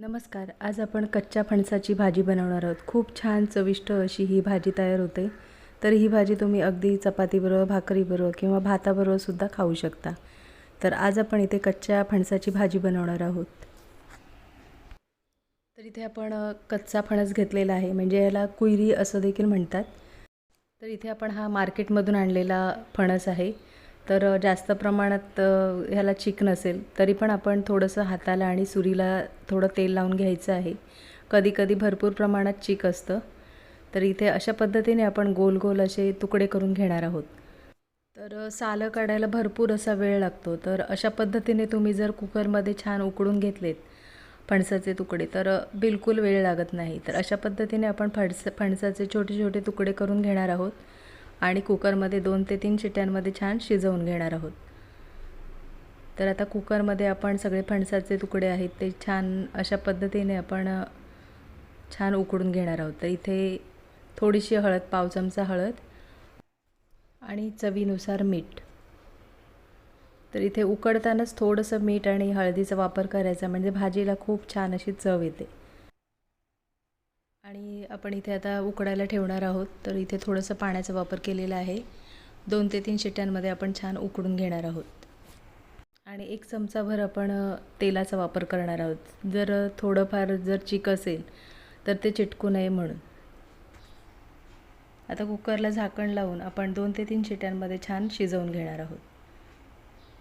नमस्कार. आज आपण कच्च्या फणसाची भाजी बनवणार आहोत. खूप छान चविष्ट अशी ही भाजी तयार होते. तर ही भाजी तुम्ही अगदी चपातीबरोबर भाकरीबरोबर किंवा भाताबरोबर सुद्धा खाऊ शकता. तर आज आपण इथे कच्च्या फणसाची भाजी बनवणार आहोत. तर इथे आपण कच्चा फणस घेतलेला आहे. म्हणजे याला कुयरी असं देखील म्हणतात. तर इथे आपण हा मार्केटमधून आणलेला फणस आहे. तर जास्त प्रमाणात ह्याला चिक नसेल तरी पण आपण थोडंसं हाताला आणि सुरीला थोडं तेल लावून घ्यायचं आहे. कधी कधी भरपूर प्रमाणात चिक असतं. तर इथे अशा पद्धतीने आपण गोल गोल असे तुकडे करून घेणार आहोत. तर सालं काढायला भरपूर असा वेळ लागतो. तर अशा पद्धतीने तुम्ही जर कुकरमध्ये छान उकडून घेतलेत फणसाचे तुकडे तर बिलकुल वेळ लागत नाही. तर अशा पद्धतीने आपण फणस फणसाचे छोटे छोटे तुकडे करून घेणार आहोत. आणि कुकरमध्ये दोन ते तीन शिट्ट्यांमध्ये छान शिजवून घेणार आहोत. तर आता कुकरमध्ये आपण सगळे फणसाचे तुकडे आहेत ते छान अशा पद्धतीने आपण छान उकडून घेणार आहोत. तर इथे थोडीशी हळद पाव चमचा हळद आणि चवीनुसार मीठ. तर इथे उकडतानाच थोडंसं मीठ आणि हळदीचा वापर करायचा म्हणजे भाजीला खूप छान अशी चव येते. आपण इथे आता उकडायला ठेवणार आहोत. तर इथे थोडंसं पाण्याचा वापर केलेला आहे. दोन ते तीन शिट्ट्यांमध्ये आपण छान उकडून घेणार आहोत. आणि एक चमचाभर आपण तेलाचा वापर करणार आहोत. जर थोडंफार जर चिक असेल तर ते चिटकू नये म्हणून. आता कुकरला झाकण लावून आपण दोन ते तीन शिट्ट्यांमध्ये छान शिजवून घेणार आहोत.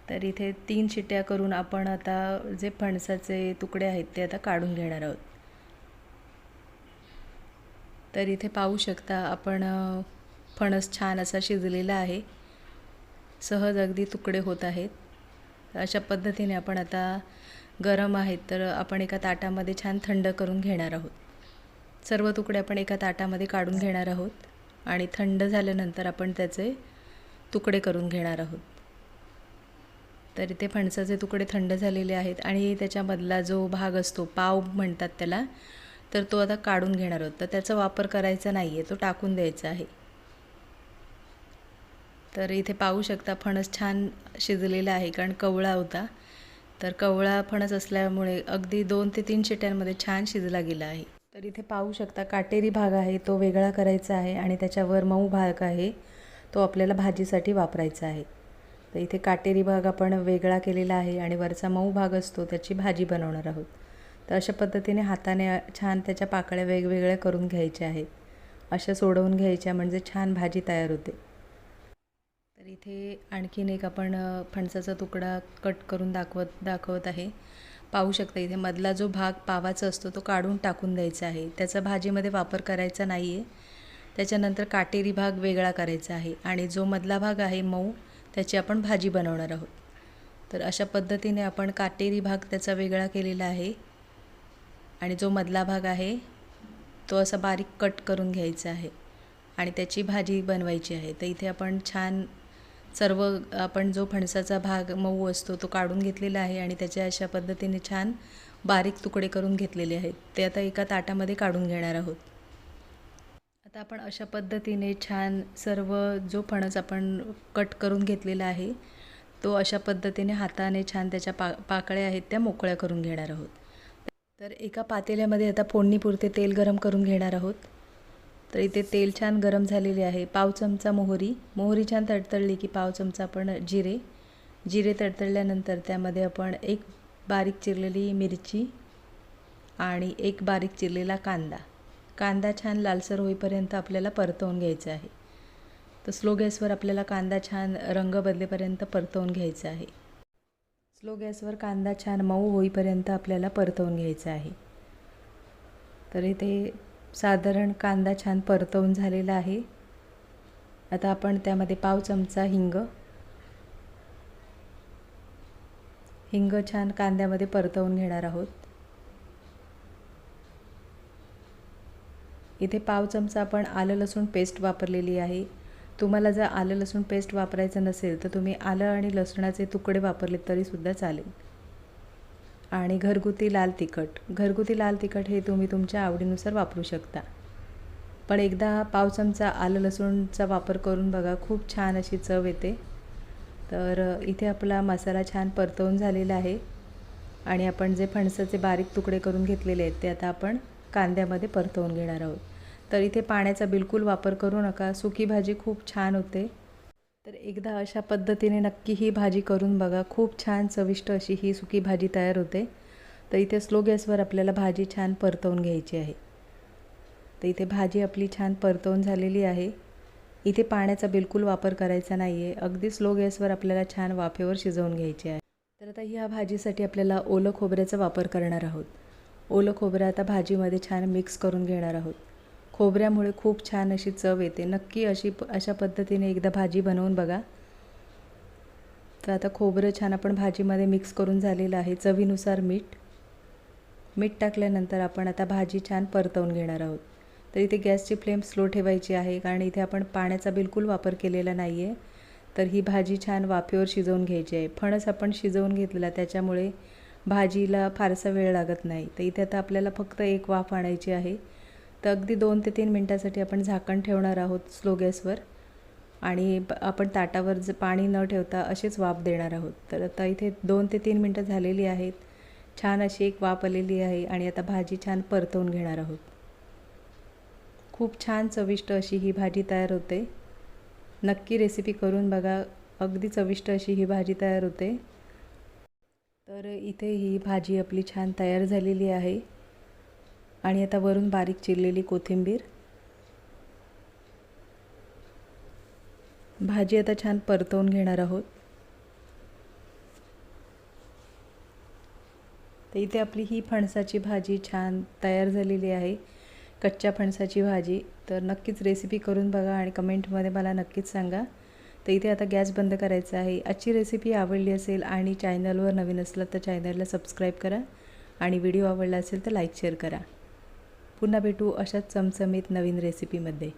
तर इथे तीन शिट्ट्या करून आपण आता जे फणसाचे तुकडे आहेत ते आता काढून घेणार आहोत. तर इथे पाहू शकता आपण फणस छान असा शिजलेला आहे. सहज अगदी तुकडे होत आहेत. अशा पद्धतीने आपण आता गरम आहेत तर आपण एका ताटामध्ये छान थंड करून घेणार आहोत. सर्व तुकडे आपण एका ताटामध्ये काढून घेणार आहोत आणि थंड झाल्यानंतर आपण त्याचे तुकडे करून घेणार आहोत. तर इथे फणसाचे तुकडे थंड झालेले आहेत आणि त्याच्यामधला जो भाग असतो पाव म्हणतात त्याला तर तो आता काढून घेणार आहोत तर त्याचा वापर करायचा नाही आहे तो टाकून द्यायचा आहे. तर इथे पाहू शकता फणस छान शिजलेला आहे कारण कवळा होता. तर कवळा फणस असल्यामुळे अगदी दोन ते तीन शिट्यांमध्ये छान शिजला गेला आहे. तर इथे पाहू शकता काटेरी भाग आहे तो वेगळा करायचा आहे आणि त्याच्यावर मऊ भाग आहे तो आपल्याला भाजीसाठी वापरायचा आहे. तर इथे काटेरी भाग आपण वेगळा केलेला आहे आणि वरचा मऊ भाग असतो त्याची भाजी बनवणार आहोत. तर अशा पद्धतीने हाताने छान त्याच्या पाकळ्या वेगवेगळ्या करून घ्यायच्या आहेत. अशा सोडवून घ्यायच्या म्हणजे छान भाजी तयार होते. तर इथे आणखीन एक आपण फणसाचा तुकडा कट करून दाखवत दाखवत आहे. पाहू शकता इथे मधला जो भाग पावाचा असतो तो काढून टाकून द्यायचा आहे. त्याचा भाजीमध्ये वापर करायचा नाही आहे त्याच्यानंतर काटेरी भाग वेगळा करायचा आहे आणि जो मधला भाग आहे मऊ त्याची आपण भाजी बनवणार आहोत. तर अशा पद्धतीने आपण काटेरी भाग त्याचा वेगळा केलेला आहे. आणि जो मधला भाग आहे तो असा बारीक कट करून घ्यायचा आहे. आणि त्याची भाजी बनवायची आहे. तर इथे आपण छान सर्व आपण जो फणसाचा भाग मऊ असतो तो काढून घेतलेला आहे आणि त्याच्या अशा पद्धतीने छान बारीक तुकडे करून घेतलेले आहेत. ते आता एका ताटामध्ये काढून घेणार आहोत. आता आपण अशा पद्धतीने छान सर्व जो फणस आपण कट करून घेतलेला आहे तो अशा पद्धतीने हाताने छान त्याच्या पा पाकळ्या आहेत त्या मोकळ्या करून घेणार आहोत. तर एका पातेल्यामध्ये आता फोडणीपुरते तेल गरम करून घेणार आहोत. तर इथे तेल छान गरम झालेले आहे. पाव चमचा मोहरी. मोहरी छान तडतडली की पाव चमचा आपण जिरे. जिरे तडतडल्यानंतर त्यामध्ये आपण एक बारीक चिरलेली मिरची आणि एक बारीक चिरलेला कांदा. कांदा छान लालसर होईपर्यंत आपल्याला परतवून घ्यायचा आहे. तर स्लो गॅसवर आपल्याला कांदा छान रंग बदलेपर्यंत परतवून घ्यायचा आहे. स्लो गॅसवर कांदा छान मऊ होईपर्यंत आपल्याला परतवून घ्यायचा आहे. तर इथे साधारण कांदा छान परतवून झालेला आहे. आता आपण त्यामध्ये पाव चमचा हिंग. हिंग छान कांद्यामध्ये परतवून घेणार आहोत. इथे पाव चमचा आपण आलं लसूण पेस्ट वापरलेली आहे. तुम्हाला जर आलं लसूण पेस्ट वापरायचं नसेल तर तुम्ही आलं आणि लसणाचे तुकडे वापरले तरीसुद्धा चालेल. आणि घरगुती लाल तिखट. घरगुती लाल तिखट हे तुम्ही तुमच्या आवडीनुसार वापरू शकता. पण एकदा पाव चमचा आलं लसूणचा वापर करून बघा खूप छान अशी चव येते. तर इथे आपला मसाला छान परतवून झालेला आहे. आणि आपण जे फणसाचे बारीक तुकडे करून घेतलेले आहेत ते आता आपण कांद्यामध्ये परतवून घेणार आहोत. तर इथे पाण्याचा बिलकुल वापर करू नका. सुकी भाजी खूप छान होते. तर एकदा अशा पद्धतीने नक्की ही भाजी करून बघा. खूप छान चविष्ट अशी ही सुकी भाजी तयार होते. तर इथे स्लो गॅसवर आपल्याला भाजी छान परतवून घ्यायची आहे. तर इथे भाजी आपली छान परतवून झालेली आहे. इथे पाण्याचा बिलकुल वापर करायचा नाही आहे अगदी स्लो गॅसवर आपल्याला छान वाफेवर शिजवून घ्यायची आहे. तर आता ह्या भाजीसाठी आपल्याला ओलं खोबऱ्याचा वापर करणार आहोत. ओलं खोबरं आता भाजीमध्ये छान मिक्स करून घेणार आहोत. खोबऱ्यामुळे खूप छान अशी चव येते. नक्की अशी अशा पद्धतीने एकदा भाजी बनवून बघा. तर आता खोबरं छान आपण भाजीमध्ये मिक्स करून झालेलं आहे. चवीनुसार मीठ. मीठ टाकल्यानंतर आपण आता भाजी छान परतवून घेणार आहोत. तर इथे गॅसची फ्लेम स्लो ठेवायची आहे. कारण इथे आपण पाण्याचा बिलकुल वापर केलेला नाही आहे तर ही भाजी छान वाफेवर शिजवून घ्यायची आहे. फणस आपण शिजवून घेतलेला त्याच्यामुळे भाजीला फारसा वेळ लागत नाही. तर इथे आता आपल्याला फक्त एक वाफ आणायची आहे. तर अगदी दोन ते तीन मिनटासाठी आपण झाकण ठेवणार आहोत स्लो गॅसवर. आणि आपण ताटावर ज पाणी न ठेवता असेच वाफ देणार आहोत. तर आता इथे दोन ते तीन मिनटं झालेली आहेत. छान अशी एक वाफ आलेली आहे आणि आता भाजी छान परतवून घेणार आहोत. खूप छान चविष्ट अशी ही भाजी तयार होते. नक्की रेसिपी करून बघा. अगदी चविष्ट अशी ही भाजी तयार होते. तर इथे ही भाजी आपली छान तयार झालेली आहे. आणि आता वरून बारीक चिरलेली कोथिंबीर. भाजी आता छान परतवून घेणार आहोत. तर इथे आपली ही फणसाची भाजी छान तयार झालेली आहे. कच्च्या फणसाची भाजी. तर नक्कीच रेसिपी करून बघा आणि कमेंटमध्ये मला नक्कीच सांगा. तर इथे आता गॅस बंद करायचा आहे. आजची रेसिपी आवडली असेल आणि चॅनलवर नवीन असलं तर चॅनलला सबस्क्राईब करा. आणि व्हिडिओ आवडला असेल तर लाईक शेअर करा. पुन्हा भेटू अशाच चमचमीत नवीन रेसिपीमध्ये